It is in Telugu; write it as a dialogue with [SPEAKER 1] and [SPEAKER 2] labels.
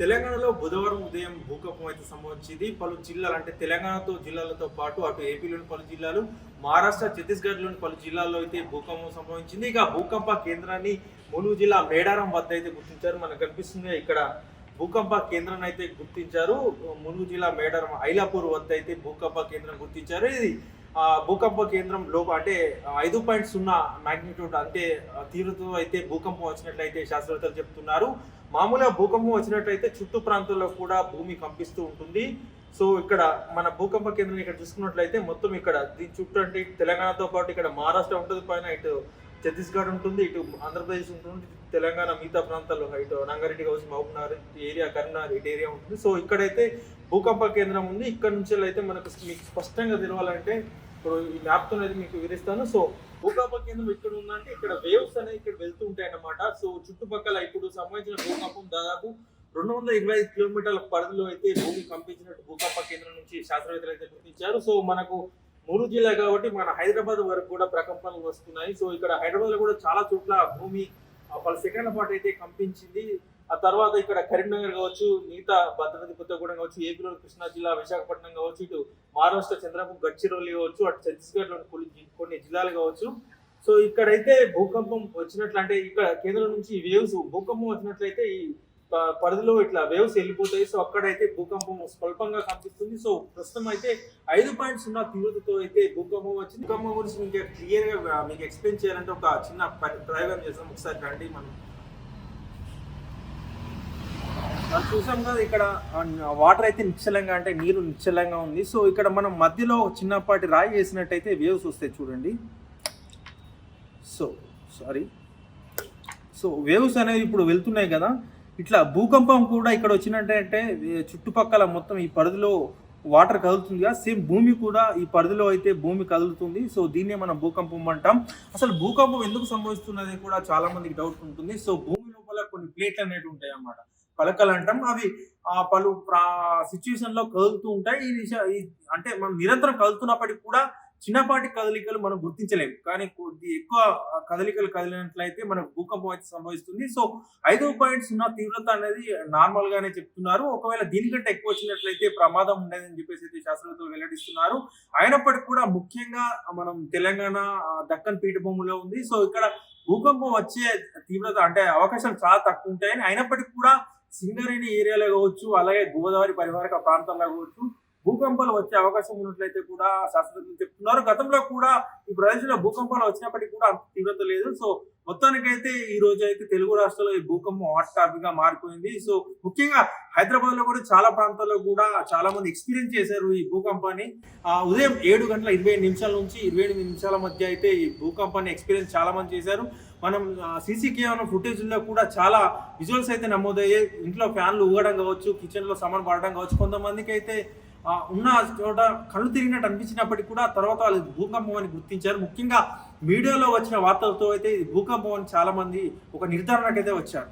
[SPEAKER 1] తెలంగాణలో బుధవారం ఉదయం భూకంపం అయితే సంభవించింది. పలు జిల్లాలు అంటే తెలంగాణతో జిల్లాలతో పాటు అటు ఏపీలోని పలు జిల్లాలు మహారాష్ట్ర ఛత్తీస్గఢ్లోని పలు జిల్లాల్లో అయితే భూకంపం సంభవించింది. ఇక భూకంప కేంద్రాన్ని ములుగు జిల్లా మేడారం వద్ద అయితే గుర్తించారు. మనకు కనిపిస్తుంది ఇక్కడ భూకంప కేంద్రాన్ని అయితే గుర్తించారు. ములుగు జిల్లా మేడారం ఐలాపూర్ వద్ద అయితే భూకంప కేంద్రం గుర్తించారు. ఇది భూకంప కేంద్రం లోపు అంటే ఐదు పాయింట్ సున్నా మ్యాగ్నిట్యూడ్ అంటే ఆ, తీవ్రతతో అయితే భూకంపం వచ్చినట్లయితే శాస్త్రవేత్తలు చెప్తున్నారు. మామూలుగా భూకంపం వచ్చినట్లయితే చుట్టూ ప్రాంతాల్లో కూడా భూమి కంపిస్తూ ఉంటుంది. సో ఇక్కడ మన భూకంప కేంద్రం ఇక్కడ చూసుకున్నట్లయితే మొత్తం ఇక్కడ దీని చుట్టూ అంటే తెలంగాణతో పాటు ఇక్కడ మహారాష్ట్ర ఉంటుంది పైన ఇటు ఛత్తీస్గఢ్ ఉంటుంది ఇటు ఆంధ్రప్రదేశ్ ఉంటుంది తెలంగాణ మిగతా ప్రాంతాల్లో ఇటు రంగారెడ్డి కావచ్చు మహబూబ్నగర్ ఏరియా కరీంనగర్ ఇటు ఏరియా ఉంటుంది. సో ఇక్కడైతే భూకంప కేంద్రం ఉంది. ఇక్కడ నుంచి అయితే మనకు మీకు స్పష్టంగా తెలవాలంటే ఇప్పుడు ఈ మ్యాప్తో మీకు వివరిస్తాను. సో భూకంప కేంద్రం ఇక్కడ ఉందంటే ఇక్కడ వేవ్స్ అనేవి ఇక్కడ వెళ్తూ ఉంటాయి అన్నమాట సో చుట్టుపక్కల ఇప్పుడు సంబంధించిన భూకంపం దాదాపు రెండు వందల ఇరవై ఐదు కిలోమీటర్ల పరిధిలో అయితే భూమి కంపించినట్టు భూకంప కేంద్రం నుంచి శాస్త్రవేత్తలు అయితే గుర్తించారు. సో మనకు మూడు జిల్లా కాబట్టి మన హైదరాబాద్ వరకు కూడా ప్రకంపనలు వస్తున్నాయి. సో ఇక్కడ హైదరాబాద్లో కూడా చాలా చోట్ల భూమి పలు సెకండ్ల పాటు అయితే కంపించింది. ఆ తర్వాత ఇక్కడ కరీంనగర్ కావచ్చు మిగతా భద్రాద్రి కొత్తగూడెం కావచ్చు ఏపీలో కృష్ణా జిల్లా విశాఖపట్నం కావచ్చు ఇటు మహారాష్ట్ర చంద్రపూర్ గడ్చిరోలి కావచ్చు అటు ఛత్తీస్గఢ్ కొన్ని కొన్ని జిల్లాలు కావచ్చు. సో ఇక్కడైతే భూకంపం వచ్చినట్లు అంటే ఇక్కడ కేంద్రం నుంచి వేవ్స్ భూకంపం వచ్చినట్లయితే ఈ పరిధిలో ఇట్లా వేవ్స్ వెళ్ళిపోతాయి. సో అక్కడైతే భూకంపం స్వల్పంగా కనిపిస్తుంది. సో ప్రస్తుతం అయితే ఐదు పాయింట్ సున్నా తీవ్రతతో అయితే భూకంపం వచ్చింది. భూకంపం గురించి మీకు క్లియర్గా మీకు ఎక్స్ప్లెయిన్ చేయాలంటే ఒక చిన్న ప్రయోగం చేస్తాం ఒకసారి రండి మనం. మనం చూసాం కదా ఇక్కడ వాటర్ అయితే నిశ్చలంగా అంటే నీరు నిశ్చలంగా ఉంది. సో ఇక్కడ మనం మధ్యలో చిన్నపాటి రాయి వేసినట్టయితే వేవ్స్ వస్తాయి చూడండి. So sorry. సో వేవ్స్ అనేవి ఇప్పుడు వెళ్తున్నాయి కదా. ఇట్లా భూకంపం కూడా ఇక్కడ వచ్చినట్టంటే చుట్టుపక్కల మొత్తం ఈ పరిధిలో వాటర్ కదులుతుంది కదా. సేమ్ భూమి కూడా ఈ పరిధిలో అయితే భూమి కదులుతుంది. సో దీన్నే మనం భూకంపం అంటాం. అసలు భూకంపం ఎందుకు సంభవిస్తున్నది కూడా చాలా మందికి డౌట్ ఉంటుంది. సో భూమి లోపల కొన్ని ప్లేట్లు అనేవి ఉంటాయి అన్నమాట పలకలు అంటాం అవి ఆ పలు సిచ్యువేషన్లో కదులుతూ ఉంటాయి. ఈ అంటే మనం నిరంతరం కదులుతున్నప్పటికీ కూడా చిన్నపాటి కదలికలు మనం గుర్తించలేము. కానీ కొద్ది ఎక్కువ కదలికలు కదిలినట్లయితే మనకు భూకంపం అయితే సంభవిస్తుంది. సో ఐదు పాయింట్ సున్నా తీవ్రత అనేది నార్మల్ గానే చెప్తున్నారు. ఒకవేళ దీనికంటే ఎక్కువ వచ్చినట్లయితే ప్రమాదం ఉండేదని చెప్పేసి అయితే శాస్త్రవేత్తలు వెల్లడిస్తున్నారు. అయినప్పటికీ కూడా ముఖ్యంగా మనం తెలంగాణ దక్కన్ పీఠభూమిలో ఉంది. సో ఇక్కడ భూకంపం వచ్చే తీవ్రత అంటే అవకాశాలు చాలా తక్కువ ఉంటాయని అయినప్పటికీ కూడా సింగరేణి ఏరియాలో కావచ్చు అలాగే గోదావరి పరివారిక ప్రాంతాల్లో కావచ్చు భూకంపాలు వచ్చే అవకాశం ఉన్నట్లయితే కూడా శాస్త్రజ్ఞులు చెప్తున్నారు. గతంలో కూడా ఈ ప్రదేశంలో భూకంపాలు వచ్చినప్పటికీ కూడా అంత తీవ్రత లేదు. సో మొత్తానికైతే ఈ రోజు అయితే తెలుగు రాష్ట్రాల్లో ఈ భూకంపం హాట్ టాపిక్గా మారిపోయింది. సో ముఖ్యంగా హైదరాబాద్లో కూడా చాలా ప్రాంతాల్లో కూడా చాలా మంది ఎక్స్పీరియన్స్ చేశారు ఈ భూకంపాన్ని. ఆ, ఉదయం ఏడు గంటల ఇరవై నిమిషాల నుంచి ఇరవై ఎనిమిది నిమిషాల మధ్య అయితే ఈ భూకంపాన్ని ఎక్స్పీరియన్స్ చాలా మంది చేశారు. మనం సీసీ కెమెరా ఫుటేజ్లో కూడా చాలా విజువల్స్ అయితే నమోదయ్యాయి. ఇంట్లో ఫ్యాన్లు ఊగడం కావచ్చు కిచెన్లో సామాన్ పడడం కావచ్చు. కొంతమందికి అయితే ఉన్న చోట కళ్ళు తిరిగినట్టు అనిపించినప్పటికీ కూడా తర్వాత వాళ్ళు భూకంపం అని గుర్తించారు. ముఖ్యంగా మీడియాలో వచ్చిన వార్తలతో అయితే భూకంపం అని చాలా మంది ఒక నిర్ధారణకైతే వచ్చారు.